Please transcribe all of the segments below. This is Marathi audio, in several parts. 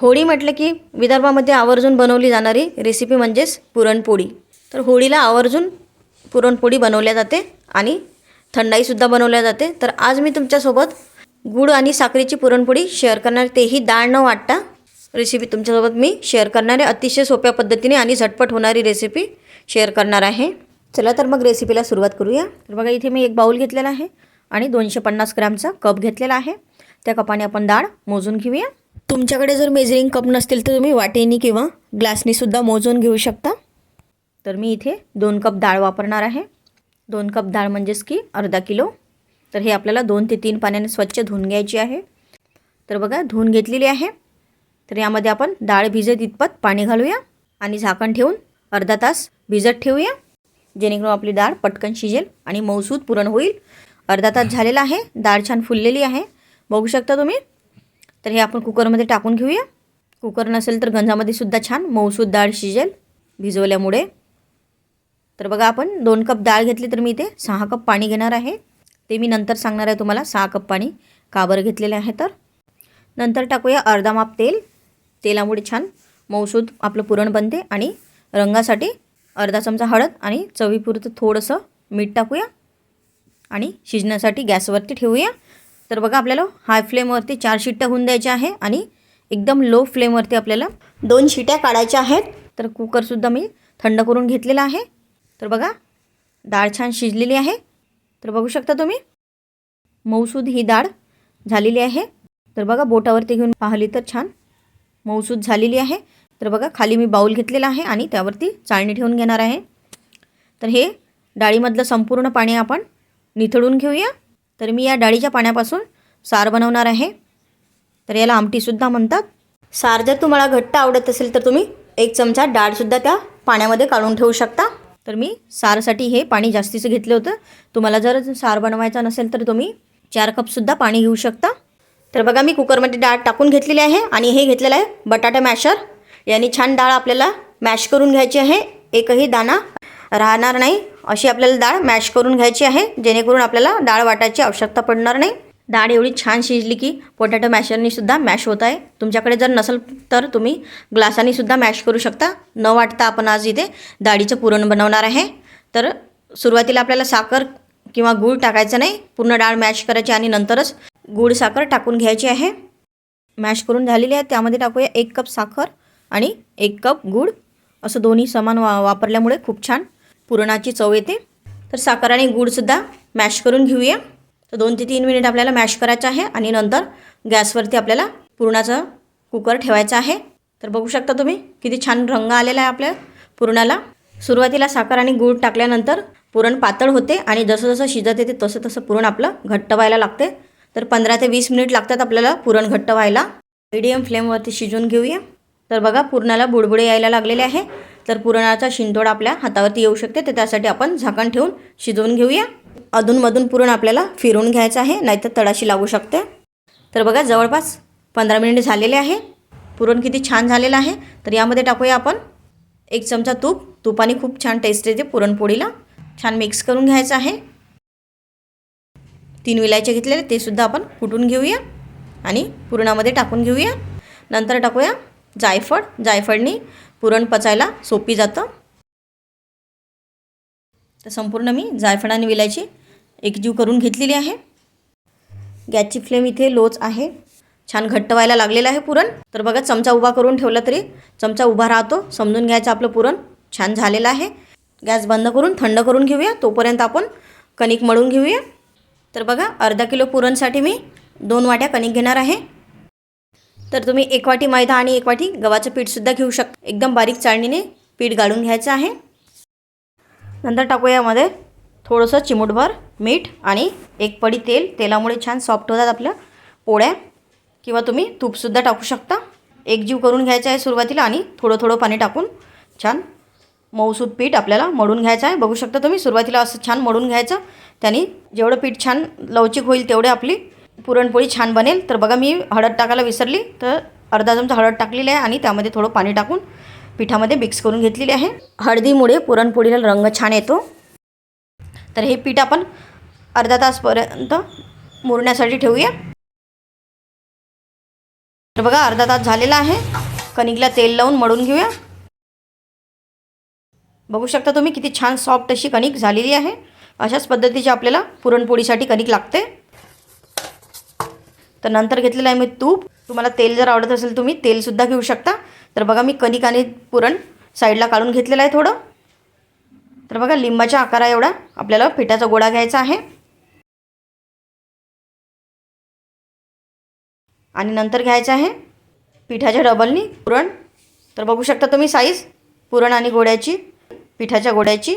होळी म्हटलं की विदर्भामध्ये आवर्जून बनवली जाणारी रेसिपी म्हणजेच पुरणपोळी. तर होळीला आवर्जून पुरणपोळी बनवल्या जाते आणि थंडाईसुद्धा बनवल्या जाते. तर आज मी तुमच्यासोबत गुळ आणि साखरेची पुरणपोळी शेअर करणार तेही डाळ न वाटता रेसिपी तुमच्यासोबत मी शेअर करणार आहे. अतिशय सोप्या पद्धतीने आणि झटपट होणारी रेसिपी शेअर करणार आहे. चला तर मग रेसिपीला सुरुवात करूया. तर बघा इथे मी एक बाऊल घेतलेला आहे आणि दोनशे पन्नास ग्रॅमचा कप घेतलेला आहे. त्या कपाने आपण डाळ मोजून घेऊया. तुमच्याकडे जर मेजरिंग कप नसतील तर तुम्ही वाटेनी किंवा ग्लासनीसुद्धा मोजून घेऊ शकता. तर मी इथे दोन कप डाळ वापरणार आहे. दोन कप डाळ म्हणजेच की अर्धा किलो. तर हे आपल्याला दोन ते तीन पाण्याने स्वच्छ धुवून घ्यायची आहे. तर बघा धुवून घेतलेली आहे. तर यामध्ये आपण डाळ भिजत इतपत पाणी घालूया आणि झाकण ठेवून अर्धा तास भिजत ठेवूया. जेणेकरून आपली डाळ पटकन शिजेल आणि मऊसूद पुरण होईल. अर्धा तास झालेला आहे. डाळ छान फुललेली आहे. बघू शकता तुम्ही? तर हे आपण कुकरमध्ये टाकून घेऊया. कुकर नसेल तर गंजामध्ये सुद्धा छान मऊसूद डाळ शिजेल भिजवल्यामुळे. तर बघा आपण दोन कप डाळ घेतली तर मी इथे सहा कप पाणी घेणार आहे. ते मी नंतर सांगणार आहे तुम्हाला सहा कप पाणी का बरं घेतलेले आहे तर. नंतर टाकूया अर्धा माप तेल. तेलामुळे छान मऊसूद आपलं पुरण बनते आणि रंगासाठी अर्धा चमचा हळद आणि चवीपुरतं थोडंसं मीठ टाकूया. आणि शिजण्यासाठी गॅसवरती ठेवूया. तर बघा आपल्याला हाय फ्लेमवरती चार शिट्ट्या होऊन द्यायच्या आहे आणि एकदम लो फ्लेमवरती आपल्याला दोन शिट्या काढायच्या आहेत. तर कुकरसुद्धा मी थंड करून घेतलेला आहे. तर बघा डाळ छान शिजलेली आहे. तर बघू शकता तुम्ही मऊसूद ही डाळ झालेली आहे. तर बघा बोटावरती घेऊन पाहिली तर छान मऊसूद झालेली आहे. तर बघा खाली मी बाऊल घेतलेला आहे आणि त्यावरती चाळणी ठेवून घेणार आहे. तर हे डाळीमधलं संपूर्ण पाणी आपण निथळून घेऊया. तर मी या डाळीच्या पाण्यापासून सार बनवणार आहे. तर याला आमटीसुद्धा म्हणतात. सार जर तुम्हाला घट्ट आवडत असेल तर तुम्ही एक चमचा डाळसुद्धा त्या पाण्यामध्ये काढून ठेवू शकता. तर मी सारसाठी हे पाणी जास्तीचं घेतलं होतं. तुम्हाला जर सार बनवायचा नसेल तर तुम्ही चार कपसुद्धा पाणी घेऊ शकता. तर बघा मी कुकरमध्ये डाळ टाकून घेतलेली आहे आणि हे घेतलेलं आहे बटाटा मॅशर. याने छान डाळ आपल्याला मॅश करून घ्यायची आहे. एकही दाणा राहणार नाही. अशी आपल्याला डाळ मॅश करून घ्यायची आहे. जेणेकरून आपल्याला डाळ वाटायची आवश्यकता पडणार नाही. डाळ एवढी छान शिजली की पोटॅटो मॅशरनीसुद्धा मॅश होत आहे. तुमच्याकडे जर नसेल तर तुम्ही ग्लासानीसुद्धा मॅश करू शकता. न वाटता आपण आज इथे डाळीचं पुरण बनवणार आहे. तर सुरुवातीला आपल्याला साखर किंवा गूळ टाकायचं नाही. पूर्ण डाळ मॅश करायची आणि नंतरच गूळ साखर टाकून घ्यायची आहे. मॅश करून झालेली आहे. त्यामध्ये टाकूया एक कप साखर आणि एक कप गूळ. असं दोन्ही समान वा वापरल्यामुळे खूप छान पुरणाची चव येते. तर साखर आणि गूळसुद्धा मॅश करून घेऊया. तर दोन ते तीन मिनिट आपल्याला मॅश करायचं आहे आणि नंतर गॅसवरती आपल्याला पुरणाचा कुकर ठेवायचा आहे. तर बघू शकता तुम्ही किती छान रंग आलेला आहे आपल्या पुरणाला. सुरुवातीला साखर आणि गूळ टाकल्यानंतर पुरण पातळ होते आणि जसं जसं शिजत येते तसं तसं पुरण आपलं घट्ट व्हायला लागते. तर पंधरा ते वीस मिनिट लागतात आपल्याला पुरण घट्ट व्हायला. मीडियम फ्लेमवरती शिजवून घेऊया. तर बघा पुरणाला बुडबुडे यायला लागलेले आहे. तर पुरणाचा शिंतोडा आपल्या हातावरती येऊ शकते. तर त्यासाठी आपण झाकण ठेवून शिजवून घेऊया. अधूनमधून पुरण आपल्याला फिरून घ्यायचं आहे नाहीतर तळाशी लागू शकते. तर बघा जवळपास पंधरा मिनिट झालेले आहे. पुरण किती छान झालेलं आहे. तर यामध्ये टाकूया आपण एक चमचा तूप. तुपाने खूप छान टेस्ट येते पुरणपोळीला. छान मिक्स करून घ्यायचं आहे. तीन विलायचे घेतलेले ते सुद्धा आपण कुटून घेऊया आणि पुरणामध्ये टाकून घेऊया. नंतर टाकूया जायफळ. जायफळनी पुरण पचायला सोपी जातं. तर संपूर्ण मी जायफळ आणि विलायची एकजीव करून घेतलेली आहे. गॅसची फ्लेम इथे लोच आहे. छान घट्ट व्हायला लागलेलं आहे पुरण. तर बघा चमचा उभा करून ठेवला तरी चमचा उभा राहतो. समजून घ्यायचं आपलं पुरण. छान झालेलं आहे. गॅस बंद करून थंड करून घेऊया. तोपर्यंत आपण कणिक मळून घेऊया. तर बघा अर्धा किलो पुरणसाठी मी दोन वाट्या कणिक घेणार आहे. तर तुम्ही एक वाटी मैदा आणि एक वाटी गव्हाचं पीठसुद्धा घेऊ शकता. एकदम बारीक चाळणीने पीठ गाळून घ्यायचं आहे. नंतर टाकूया यामध्ये थोडंसं चिमूटभर मीठ आणि एक पडी तेल. तेलामुळे छान सॉफ्ट होतात आपल्या पोळ्या. किंवा तुम्ही तूपसुद्धा टाकू शकता. एक जीव करून घ्यायचं आहे सुरुवातीला आणि थोडं थोडं पाणी टाकून छान मऊसूद पीठ आपल्याला मळून घ्यायचं आहे. बघू शकता तुम्ही सुरुवातीला असं छान मळून घ्यायचं. त्याने जेवढं पीठ छान लवचिक होईल तेवढे आपली पुरणपोळी छान बनेल. तर बघा मी हळद टाकायला विसरली. तर अर्धा चमचा हळद टाकलेली आहे आणि त्यामध्ये थोडं पाणी टाकून पिठामध्ये मिक्स करून घेतलेली आहे. हळदीमुळे पुरणपोळीला रंग छान येतो. तर हे पीठ आपण अर्धा तासपर्यंत मुरण्यासाठी ठेवूया. तर बघा अर्धा तास झालेला आहे. कणिकला तेल लावून मळून घेऊया. बघू शकता तुम्ही किती छान सॉफ्ट अशी कणिक झालेली आहे. अशाच पद्धतीची आपल्याला पुरणपोळीसाठी कणिक लागते. तर नंतर घेतलेलं आहे मी तूप. तुम्हाला तेल जर आवडत असेल तुम्ही तेलसुद्धा घेऊ शकता. तर बघा मी कणिक आणि पुरण साईडला काढून घेतलेलं आहे थोडं. तर बघा लिंबाच्या आकारा एवढा आपल्याला पिठाचा गोळा घ्यायचा आहे. आणि नंतर घ्यायचं आहे पिठाच्या डबलनी पुरण. तर बघू शकता तुम्ही साईज पुरण आणि गोड्याची पिठाच्या गोड्याची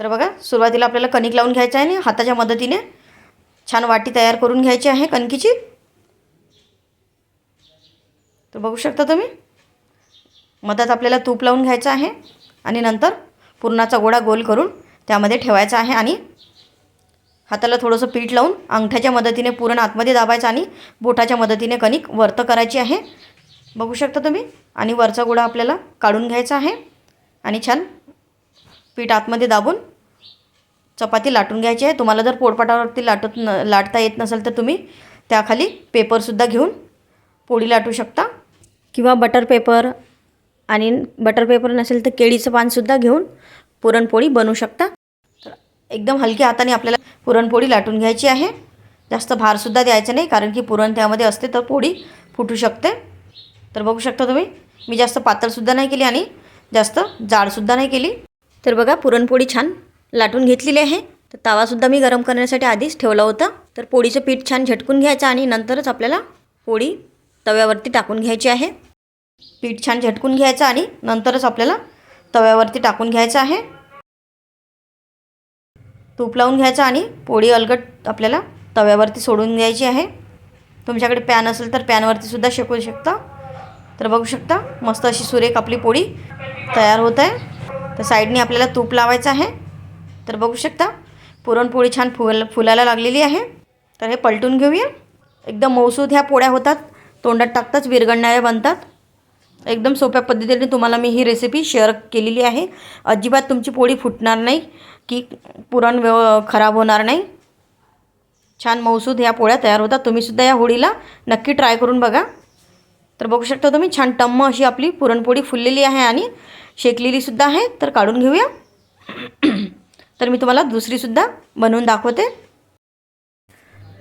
तर बघा सुरुवातीला आपल्याला कणिक लावून घ्यायचं आहे आणि हाताच्या मदतीने छान वाटी तयार करून घ्यायची आहे कणकीची. तर बघू शकता तुम्ही. मधात आपल्याला तूप लावून घ्यायचं आहे आणि नंतर पुरणाचा गोळा गोल करून त्यामध्ये ठेवायचा आहे आणि हाताला थोडंसं पीठ लावून अंगठ्याच्या मदतीने पुरण आतमध्ये दाबायचं आणि बोटाच्या मदतीने कणिक वर्त करायची आहे. बघू शकता तुम्ही. आणि वरचा गोळा आपल्याला काढून घ्यायचा आहे आणि छान पीठ आतमध्ये दाबून चपाती लाटून घ्यायची आहे. तुम्हाला जर पोळपाटावरती लाटत न लाटता येत नसेल तर तुम्ही त्याखाली पेपरसुद्धा घेऊन पोळी लाटू शकता. किंवा बटर पेपर आणि बटर पेपर नसेल तर केळीचं पानसुद्धा घेऊन पुरणपोळी बनवू शकता. तर एकदम हलक्या हाताने आपल्याला पुरणपोळी लाटून घ्यायची आहे. जास्त भारसुद्धा द्यायचं नाही कारण की पुरण त्यामध्ये असते तर पोळी फुटू शकते. तर बघू शकता तुम्ही मी जास्त पातळसुद्धा नाही केली आणि जास्त जाडसुद्धा नाही केली. तर बघा पुरणपोळी छान लाटून घेतलेली आहे. तर तावासुद्धा मी गरम करण्यासाठी आधीच ठेवला होता. तर पोळीचं पीठ छान झटकून घ्यायचं आणि नंतरच आपल्याला पोळी तव्यावरती टाकून घ्यायची आहे. पीठ छान झटकून घ्यायचं आणि नंतरच आपल्याला तव्यावरती टाकून घ्यायचं आहे. तूप लावून घ्यायचं आणि पोळी अलगट आपल्याला तव्यावरती सोडून घ्यायची आहे. तुमच्याकडे पॅन असेल तर पॅनवरती सुद्धा शेकू शकता. तर बघू शकता मस्त अशी सुरेख आपली पोळी तयार होत आहे. तर साईडने आपल्याला तूप लावायचं आहे. तर बघू शकता. पुरणपोळी छान फुल फुलायला लागलेली आहे. तर हे पलटून घेऊया. एकदम मौसूद ह्या पोळ्या होतात. तोंडात टाकताच विरघळणाऱ्या बनतात. एकदम सोप्या पद्धतीने तुम्हाला मी ही रेसिपी शेअर केलेली आहे. अजिबात तुमची पोळी फुटणार नाही की पुरण व्यव खराब होणार नाही. छान मौसूद ह्या पोळ्या तयार होतात. तुम्हीसुद्धा या होळीला नक्की ट्राय करून बघा. तर बघू शकता तुम्ही छान टम्म अशी आपली पुरणपोळी फुललेली आहे आणि शेकलेलीसुद्धा आहे. तर काढून घेऊया. तर मी तुम्हाला दुसरीसुद्धा बनवून दाखवते.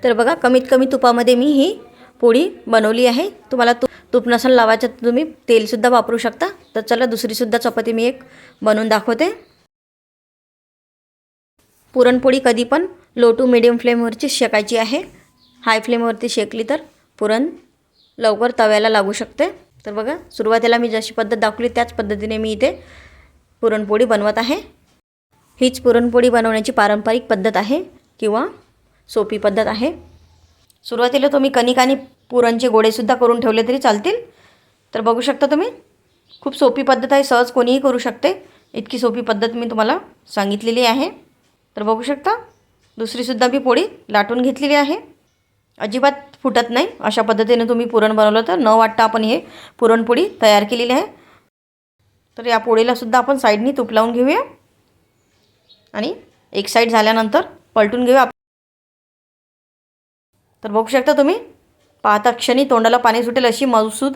तर बघा कमीत कमी तुपामध्ये मी ही पोळी बनवली आहे. तुम्हाला तूप तूप नसेल लावायचं तर तुम्ही तेलसुद्धा वापरू शकता. तर चला दुसरीसुद्धा चपाती मी एक बनवून दाखवते. पुरणपोळी कधी पण लो टू मिडियम फ्लेमवरची शेकायची आहे. हाय फ्लेमवरती शेकली तर पुरण लवकर तव्याला लागू शकते. तर बघा सुरुवातीला मी जशी पद्धत दाखवली त्याच पद्धतीने मी इथे पुरणपोळी बनवत आहे. हीच पुरणपोळी बनवण्याची पारंपरिक पद्धत आहे किंवा सोपी पद्धत आहे. सुरुवातीला तुम्ही कणिक आणि पुरणचे गोळेसुद्धा करून ठेवले तरी चालतील. तर बघू शकता तुम्ही खूप सोपी पद्धत आहे सहज कोणीही करू शकते. इतकी सोपी पद्धत मी तुम्हाला सांगितलेली आहे. तर बघू शकता दुसरीसुद्धा मी पोळी लाटून घेतलेली आहे. अजिबात फुटत नाही. अशा पद्धतीने तुम्ही पुरण बनवलं तर न वाटता आपण हे पुरणपोळी तयार केलेली आहे. तर या पोळीलासुद्धा आपण साईडनी तूप लावून घेऊया. आणि एक साईड झाल्यानंतर पलटून घेऊया तर बघू शकता तुम्ही पाहता क्षणी तोंडाला पाणी सुटेल अशी मसूद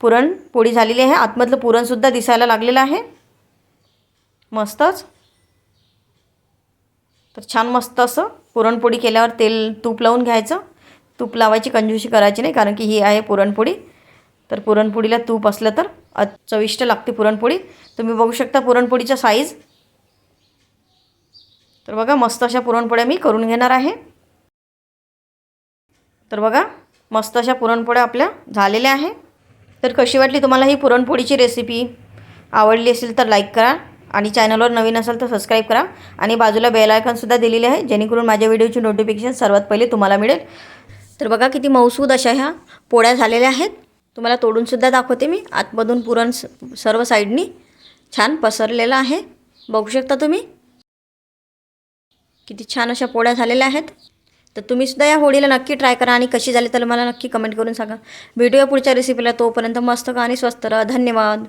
पुरण पोळी झालेली आहे. आतमधलं पुरणसुद्धा दिसायला लागलेलं आहे. मस्तच. तर छान मस्त असं पुरणपोळी केल्यावर तेल तूप लावून घ्यायचं. तूप लावायची कंजूशी करायची नाही कारण की ही आहे पुरणपोळी. तर पुरणपोळीला तूप असलं तर चविष्ट लागते पुरणपोळी. तुम्ही बघू शकता पुरणपोळीचा साईज तर बघा मस्त अशा पुरणपोळ्या मी करून घेणार आहे. तर बघा मस्त अशा पुरणपोळ्या आपल्या झालेल्या आहे. तर कशी वाटली तुम्हाला ही पुरणपोळीची रेसिपी आवडली असेल तर लाईक करा आणि चॅनलवर नवीन असेल तर सबस्क्राईब करा आणि बाजूला बेल आयकॉनसुद्धा दिलेले आहे जेणेकरून माझ्या व्हिडिओची नोटिफिकेशन सर्वात पहिले तुम्हाला मिळेल. तर बघा किती मौसूद अशा ह्या पोळ्या झालेल्या आहेत. तुम्हाला तोडूनसुद्धा दाखवते मी. आतमधून पुरण स सर्व साईडनी छान पसरलेलं आहे. बघू शकता तुम्ही? किती छान अशा पोळ्या झालेल्या आहेत. तर तुम्हीसुद्धा या होळीला नक्की ट्राय करा आणि कशी झाली तर मला नक्की कमेंट करून सांगा. भेटूया पुढच्या रेसिपीला तोपर्यंत मस्त का आणि स्वस्त राहा. धन्यवाद.